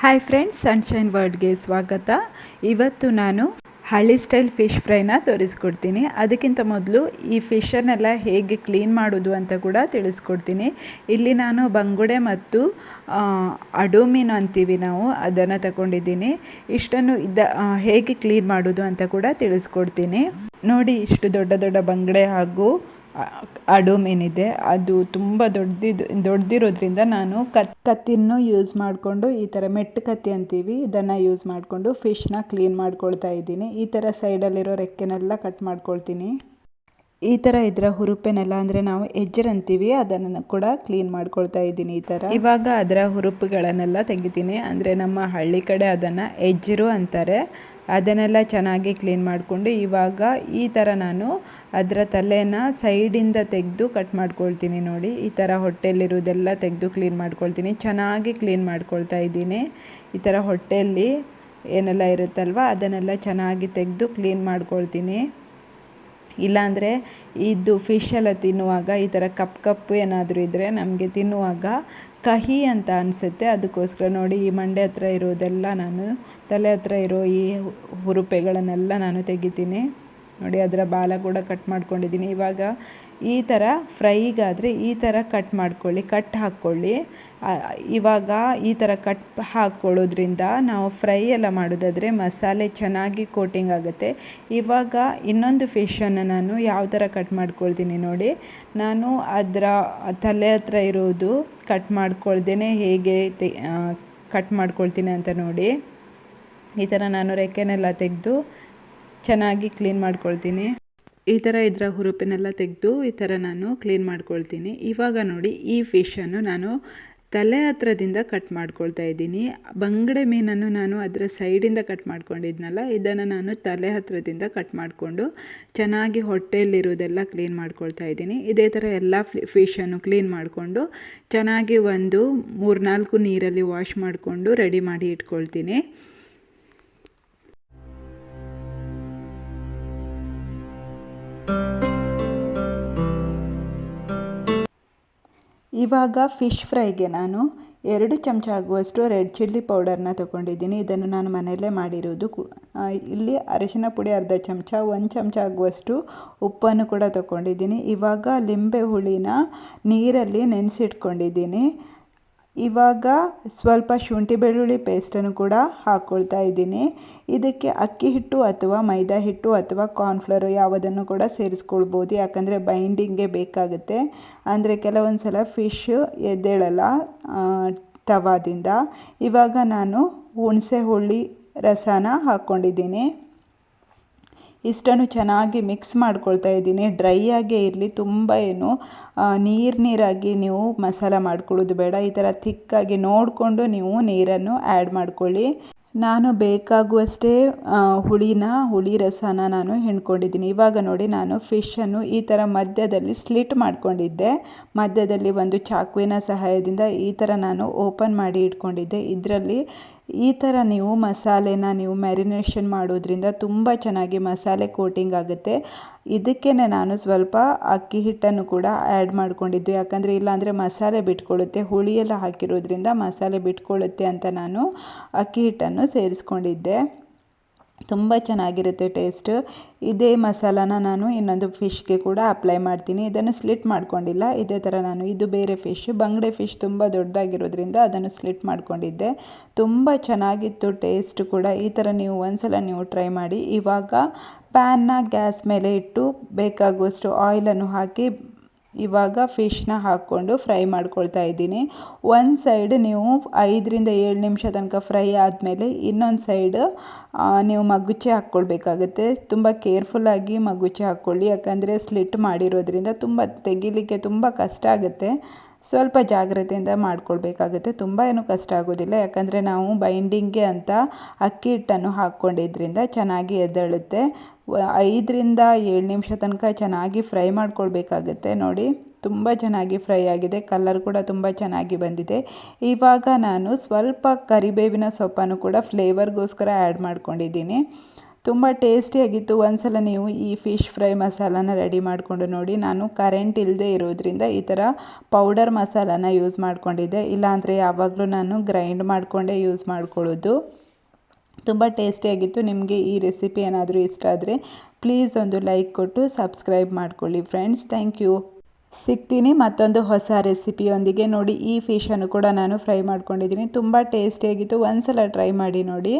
Hi friends sunshine ವರ್ಡ್ಗೆ ಸ್ವಾಗತ. ಇವತ್ತು ನಾನು ಹಳ್ಳಿ ಸ್ಟೈಲ್ ಫಿಶ್ ಫ್ರೈನ ತೋರಿಸ್ಕೊಡ್ತೀನಿ. ಅದಕ್ಕಿಂತ ಮೊದಲು ಈ ಫಿಶನ್ನೆಲ್ಲ ಹೇಗೆ ಕ್ಲೀನ್ ಮಾಡೋದು ಅಂತ ಕೂಡ ತಿಳಿಸ್ಕೊಡ್ತೀನಿ. ಇಲ್ಲಿ ನಾನು ಬಂಗುಡೆ ಮತ್ತು ಅಡೋಮಿನ ಅಂತೀವಿ ನಾವು, ಅದನ್ನು ತಗೊಂಡಿದ್ದೀನಿ. ಇಷ್ಟನ್ನು ಇದ್ದ ಹೇಗೆ ಕ್ಲೀನ್ ಮಾಡೋದು ಅಂತ ಕೂಡ ತಿಳಿಸ್ಕೊಡ್ತೀನಿ. ನೋಡಿ ಇಷ್ಟು ದೊಡ್ಡ ದೊಡ್ಡ ಬಂಗಡೆ ಹಾಗೂ ಅ- ಏನಿದೆ ಮೀನಿದೆ ಅದು ತುಂಬ ದೊಡ್ಡದಿದ್ದು ದೊಡ್ಡದಿರೋದ್ರಿಂದ ನಾನು ಕತ್ ಕತ್ತಿನೂ ಯೂಸ್ ಮಾಡಿಕೊಂಡು ಈ ಥರ ಮೆಟ್ಟು ಕತ್ತಿ ಅಂತೀವಿ, ಇದನ್ನು ಯೂಸ್ ಮಾಡಿಕೊಂಡು ಫಿಶ್ನ ಕ್ಲೀನ್ ಮಾಡ್ಕೊಳ್ತಾ ಇದ್ದೀನಿ. ಈ ಥರ ಸೈಡಲ್ಲಿರೋ ರೆಕ್ಕೆನೆಲ್ಲ ಕಟ್ ಮಾಡ್ಕೊಳ್ತೀನಿ. ಈ ಥರ ಇದರ ಹುರುಪೆನೆಲ್ಲ ಅಂದರೆ ನಾವು ಎಜ್ಜರ್ ಅಂತೀವಿ, ಅದನ್ನು ಕೂಡ ಕ್ಲೀನ್ ಮಾಡ್ಕೊಳ್ತಾ ಇದ್ದೀನಿ ಈ ಥರ. ಇವಾಗ ಅದರ ಹುರುಪುಗಳನ್ನೆಲ್ಲ ತೆಗಿತೀನಿ. ಅಂದರೆ ನಮ್ಮ ಹಳ್ಳಿ ಕಡೆ ಅದನ್ನು ಎಜ್ಜರು ಅಂತಾರೆ. ಅದನ್ನೆಲ್ಲ ಚೆನ್ನಾಗಿ ಕ್ಲೀನ್ ಮಾಡಿಕೊಂಡು ಇವಾಗ ಈ ಥರ ನಾನು ಅದರ ತಲೆನ ಸೈಡಿಂದ ತೆಗೆದು ಕಟ್ ಮಾಡ್ಕೊಳ್ತೀನಿ ನೋಡಿ. ಈ ಥರ ಹೊಟ್ಟೆಲಿರೋದೆಲ್ಲ ತೆಗೆದು ಕ್ಲೀನ್ ಮಾಡ್ಕೊಳ್ತೀನಿ. ಚೆನ್ನಾಗಿ ಕ್ಲೀನ್ ಮಾಡ್ಕೊಳ್ತಾ ಇದ್ದೀನಿ. ಈ ಥರ ಹೊಟ್ಟೆಯಲ್ಲಿ ಏನೆಲ್ಲ ಇರುತ್ತಲ್ವ ಅದನ್ನೆಲ್ಲ ಚೆನ್ನಾಗಿ ತೆಗೆದು ಕ್ಲೀನ್ ಮಾಡ್ಕೊಳ್ತೀನಿ. ಇಲ್ಲಾಂದರೆ ಇದು ಫಿಶ್ ಎಲ್ಲ ತಿನ್ನುವಾಗ ಈ ಥರ ಕಪ್ ಕಪ್ಪು ಏನಾದರೂ ಇದ್ದರೆ ನಮಗೆ ತಿನ್ನುವಾಗ ಕಹಿ ಅಂತ ಅನಿಸುತ್ತೆ. ಅದಕ್ಕೋಸ್ಕರ ನೋಡಿ ಈ ಮಂಡೆ ಹತ್ರ ಇರೋದೆಲ್ಲ ನಾನು, ತಲೆ ಹತ್ರ ಇರೋ ಈ ಹುರುಪೆಗಳನ್ನೆಲ್ಲ ನಾನು ತೆಗಿತೀನಿ. ನೋಡಿ, ಅದರ ಬಾಲ ಕೂಡ ಕಟ್ ಮಾಡ್ಕೊಂಡಿದ್ದೀನಿ. ಇವಾಗ ಈ ಥರ ಫ್ರೈಗಾದರೆ ಈ ಥರ ಕಟ್ ಮಾಡ್ಕೊಳ್ಳಿ, ಕಟ್ ಹಾಕ್ಕೊಳ್ಳಿ. ಇವಾಗ ಈ ಥರ ಕಟ್ ಹಾಕ್ಕೊಳ್ಳೋದ್ರಿಂದ ನಾವು ಫ್ರೈ ಎಲ್ಲ ಮಾಡೋದಾದರೆ ಮಸಾಲೆ ಚೆನ್ನಾಗಿ ಕೋಟಿಂಗ್ ಆಗುತ್ತೆ. ಇವಾಗ ಇನ್ನೊಂದು ಫಿಶನ್ನು ನಾನು ಯಾವ ಥರ ಕಟ್ ಮಾಡ್ಕೊಳ್ತೀನಿ ನೋಡಿ. ನಾನು ಅದರ ತಲೆ ಹತ್ರ ಇರೋದು ಕಟ್ ಮಾಡ್ಕೊಳ್ದೇ ಹೇಗೆ ಕಟ್ ಮಾಡ್ಕೊಳ್ತೀನಿ ಅಂತ ನೋಡಿ. ಈ ಥರ ನಾನು ರೆಕ್ಕೆನೆಲ್ಲ ತೆಗೆದು ಚೆನ್ನಾಗಿ ಕ್ಲೀನ್ ಮಾಡ್ಕೊಳ್ತೀನಿ. ಈ ಥರ ಇದರ ಹುರುಪಿನೆಲ್ಲ ತೆಗೆದು ಈ ಥರ ನಾನು ಕ್ಲೀನ್ ಮಾಡ್ಕೊಳ್ತೀನಿ. ಇವಾಗ ನೋಡಿ ಈ ಫಿಶನ್ನು ನಾನು ತಲೆ ಹತ್ರದಿಂದ ಕಟ್ ಮಾಡ್ಕೊಳ್ತಾ ಇದ್ದೀನಿ. ಬಂಗಡೆ ಮೀನನ್ನು ನಾನು ಅದರ ಸೈಡಿಂದ ಕಟ್ ಮಾಡ್ಕೊಂಡಿದ್ನಲ್ಲ, ಇದನ್ನು ನಾನು ತಲೆ ಹತ್ರದಿಂದ ಕಟ್ ಮಾಡಿಕೊಂಡು ಚೆನ್ನಾಗಿ ಹೊಟ್ಟೆಯಲ್ಲಿರೋದೆಲ್ಲ ಕ್ಲೀನ್ ಮಾಡ್ಕೊಳ್ತಾ ಇದ್ದೀನಿ. ಇದೇ ಥರ ಎಲ್ಲ ಫಿಶನ್ನು ಕ್ಲೀನ್ ಮಾಡಿಕೊಂಡು ಚೆನ್ನಾಗಿ ಒಂದು ಮೂರ್ನಾಲ್ಕು ನೀರಲ್ಲಿ ವಾಶ್ ಮಾಡಿಕೊಂಡು ರೆಡಿ ಮಾಡಿ ಇಟ್ಕೊಳ್ತೀನಿ. ಇವಾಗ ಫಿಶ್ ಫ್ರೈಗೆ ನಾನು ಎರಡು ಚಮಚ ಆಗುವಷ್ಟು ರೆಡ್ ಚಿಲ್ಲಿ ಪೌಡರ್ನ ತೊಗೊಂಡಿದ್ದೀನಿ. ಇದನ್ನು ನಾನು ಮನೆಯಲ್ಲೇ ಮಾಡಿರೋದು. ಇಲ್ಲಿ ಅರಿಶಿನ ಪುಡಿ ಅರ್ಧ ಚಮಚ, ಒಂದು ಚಮಚ ಆಗುವಷ್ಟು ಉಪ್ಪನ್ನು ಕೂಡ ತೊಗೊಂಡಿದ್ದೀನಿ. ಇವಾಗ ಲಿಂಬೆ ಹುಳಿನ ನೀರಲ್ಲಿ ನೆನೆಸಿಟ್ಕೊಂಡಿದ್ದೀನಿ. ಇವಾಗ ಸ್ವಲ್ಪ ಶುಂಠಿ ಬೆಳ್ಳುಳ್ಳಿ ಪೇಸ್ಟನ್ನು ಕೂಡ ಹಾಕ್ಕೊಳ್ತಾ ಇದ್ದೀನಿ. ಇದಕ್ಕೆ ಅಕ್ಕಿ ಹಿಟ್ಟು ಅಥವಾ ಮೈದಾ ಹಿಟ್ಟು ಅಥವಾ ಕಾರ್ನ್ಫ್ಲವರು ಯಾವುದನ್ನು ಕೂಡ ಸೇರಿಸ್ಕೊಳ್ಬೋದು. ಯಾಕಂದರೆ ಬೈಂಡಿಂಗ್ಗೆ ಬೇಕಾಗುತ್ತೆ. ಅಂದರೆ ಕೆಲವೊಂದು ಸಲ ಫಿಶ್ ಎದ್ದೇಳಲ್ಲ ತವಾದಿಂದ. ಇವಾಗ ನಾನು ಹುಣಸೆ ಹುಳಿ ರಸನ ಹಾಕ್ಕೊಂಡಿದ್ದೀನಿ ಇಷ್ಟನ್ನು ಚೆನ್ನಾಗಿ ಮಿಕ್ಸ್ ಮಾಡ್ಕೊಳ್ತಾ ಇದ್ದೀನಿ. ಡ್ರೈ ಆಗೇ ಇರಲಿ, ತುಂಬ ಏನು ನೀರು ನೀರಾಗಿ ನೀವು ಮಸಾಲ ಮಾಡ್ಕೊಳ್ಳೋದು ಬೇಡ. ಈ ಥರ ಥಿಕ್ಕಾಗಿ ನೋಡಿಕೊಂಡು ನೀವು ನೀರನ್ನು ಆ್ಯಡ್ ಮಾಡ್ಕೊಳ್ಳಿ. ನಾನು ಬೇಕಾಗುವಷ್ಟೇ ಹುಳಿನ, ಹುಳಿ ರಸನ ನಾನು ಹಿಂಡ್ಕೊಂಡಿದ್ದೀನಿ. ಇವಾಗ ನೋಡಿ ನಾನು ಫಿಶನ್ನು ಈ ಥರ ಮಧ್ಯದಲ್ಲಿ ಸ್ಲಿಟ್ ಮಾಡ್ಕೊಂಡಿದ್ದೆ. ಮಧ್ಯದಲ್ಲಿ ಒಂದು ಚಾಕುವಿನ ಸಹಾಯದಿಂದ ಈ ಥರ ನಾನು ಓಪನ್ ಮಾಡಿ ಇಟ್ಕೊಂಡಿದ್ದೆ. ಇದರಲ್ಲಿ ಈ ಥರ ನೀವು ಮಸಾಲೆನ ನೀವು ಮ್ಯಾರಿನೇಷನ್ ಮಾಡೋದ್ರಿಂದ ತುಂಬ ಚೆನ್ನಾಗಿ ಮಸಾಲೆ ಕೋಟಿಂಗ್ ಆಗುತ್ತೆ. ಇದಕ್ಕೇ ನಾನು ಸ್ವಲ್ಪ ಅಕ್ಕಿ ಹಿಟ್ಟನ್ನು ಕೂಡ ಆ್ಯಡ್ ಮಾಡಿಕೊಂಡಿದ್ದು. ಯಾಕಂದರೆ ಇಲ್ಲಾಂದರೆ ಮಸಾಲೆ ಬಿಟ್ಕೊಳ್ಳುತ್ತೆ. ಹುಳಿಯೆಲ್ಲ ಹಾಕಿರೋದ್ರಿಂದ ಮಸಾಲೆ ಬಿಟ್ಕೊಳ್ಳುತ್ತೆ ಅಂತ ನಾನು ಅಕ್ಕಿ ಹಿಟ್ಟನ್ನು ಸೇರಿಸ್ಕೊಂಡಿದ್ದೆ. ತುಂಬ ಚೆನ್ನಾಗಿರುತ್ತೆ ಟೇಸ್ಟ್. ಇದೇ ಮಸಾಲಾನ ನಾನು ಇನ್ನೊಂದು ಫಿಶ್ಗೆ ಕೂಡ ಅಪ್ಲೈ ಮಾಡ್ತೀನಿ. ಇದನ್ನು ಸ್ಲಿಟ್ ಮಾಡ್ಕೊಂಡಿಲ್ಲ. ಇದೇ ಥರ ನಾನು ಇದು ಬೇರೆ ಫಿಶ್. ಬಂಗಡೆ ಫಿಶ್ ತುಂಬ ದೊಡ್ಡದಾಗಿರೋದ್ರಿಂದ ಅದನ್ನು ಸ್ಲಿಟ್ ಮಾಡ್ಕೊಂಡಿದ್ದೆ. ತುಂಬ ಚೆನ್ನಾಗಿತ್ತು ಟೇಸ್ಟ್ ಕೂಡ. ಈ ಥರ ನೀವು ಒಂದ್ಸಲ ನೀವು ಟ್ರೈ ಮಾಡಿ. ಇವಾಗ ಪ್ಯಾನ್ನ ಗ್ಯಾಸ್ ಮೇಲೆ ಇಟ್ಟು ಬೇಕಾಗುವಷ್ಟು ಆಯಿಲನ್ನು ಹಾಕಿ ಇವಾಗ ಫಿಶ್ನ ಹಾಕ್ಕೊಂಡು ಫ್ರೈ ಮಾಡ್ಕೊಳ್ತಾ ಇದ್ದೀನಿ. ಒಂದು ಸೈಡ್ ನೀವು ಐದರಿಂದ ಏಳು ನಿಮಿಷ ತನಕ ಫ್ರೈ ಆದಮೇಲೆ ಇನ್ನೊಂದು ಸೈಡ್ ನೀವು ಮಗುಚಿ ಹಾಕ್ಕೊಳ್ಬೇಕಾಗುತ್ತೆ. ತುಂಬ ಕೇರ್ಫುಲ್ಲಾಗಿ ಮಗುಚಿ ಹಾಕ್ಕೊಳ್ಳಿ. ಯಾಕಂದರೆ ಸ್ಲಿಟ್ ಮಾಡಿರೋದ್ರಿಂದ ತುಂಬ ತೆಗಿಲಿಕ್ಕೆ ತುಂಬ ಕಷ್ಟ ಆಗುತ್ತೆ. ಸ್ವಲ್ಪ ಜಾಗ್ರತೆಯಿಂದ ಮಾಡ್ಕೊಳ್ಬೇಕಾಗುತ್ತೆ. ತುಂಬ ಏನು ಕಷ್ಟ ಆಗೋದಿಲ್ಲ. ಯಾಕಂದರೆ ನಾವು ಬೈಂಡಿಂಗ್ಗೆ ಅಂತ ಅಕ್ಕಿ ಹಿಟ್ಟನ್ನು ಹಾಕ್ಕೊಂಡಿದ್ರಿಂದ ಚೆನ್ನಾಗಿ ಎದ್ದೇಳುತ್ತೆ. ಐದರಿಂದ ಏಳು ನಿಮಿಷ ತನಕ ಚೆನ್ನಾಗಿ ಫ್ರೈ ಮಾಡ್ಕೊಳ್ಬೇಕಾಗುತ್ತೆ. ನೋಡಿ, ತುಂಬ ಚೆನ್ನಾಗಿ ಫ್ರೈ ಆಗಿದೆ. ಕಲರ್ ಕೂಡ ತುಂಬ ಚೆನ್ನಾಗಿ ಬಂದಿದೆ. ಇವಾಗ ನಾನು ಸ್ವಲ್ಪ ಕರಿಬೇವಿನ ಸೊಪ್ಪನ್ನು ಕೂಡ ಫ್ಲೇವರ್ಗೋಸ್ಕರ ಆ್ಯಡ್ ಮಾಡ್ಕೊಂಡಿದ್ದೀನಿ. ತುಂಬ ಟೇಸ್ಟಿಯಾಗಿತ್ತು. ಒಂದ್ಸಲ ನೀವು ಈ ಫಿಶ್ ಫ್ರೈ ಮಸಾಲಾನ ರೆಡಿ ಮಾಡಿಕೊಂಡು ನೋಡಿ. ನಾನು ಕರೆಂಟ್ ಇಲ್ಲದೆ ಇರೋದ್ರಿಂದ ಈ ಥರ ಪೌಡರ್ ಮಸಾಲಾನ ಯೂಸ್ ಮಾಡ್ಕೊಂಡಿದ್ದೆ. ಇಲ್ಲಾಂದರೆ ಯಾವಾಗಲೂ ನಾನು ಗ್ರೈಂಡ್ ಮಾಡಿಕೊಂಡೇ ಯೂಸ್ ಮಾಡ್ಕೊಳ್ಳೋದು. ತುಂಬ ಟೇಸ್ಟಿಯಾಗಿತ್ತು ನಿಮಗೆ ಈ ರೆಸಿಪಿ ಏನಾದರೂ ಇಷ್ಟ ಆದರೆ ಪ್ಲೀಸ್ ಒಂದು ಲೈಕ್ ಕೊಟ್ಟು ಸಬ್ಸ್ಕ್ರೈಬ್ ಮಾಡ್ಕೊಳ್ಳಿ ಫ್ರೆಂಡ್ಸ್. Thank you. ಸಿಗ್ತೀನಿ ಮತ್ತೊಂದು ಹೊಸ ರೆಸಿಪಿಯೊಂದಿಗೆ ನೋಡಿ. ಈ ಫಿಶನ್ನು ಕೂಡ ನಾನು ಫ್ರೈ ಮಾಡ್ಕೊಂಡಿದ್ದೀನಿ. ತುಂಬ ಟೇಸ್ಟಿಯಾಗಿತ್ತು ಒಂದು ಸಲ ಟ್ರೈ ಮಾಡಿ ನೋಡಿ.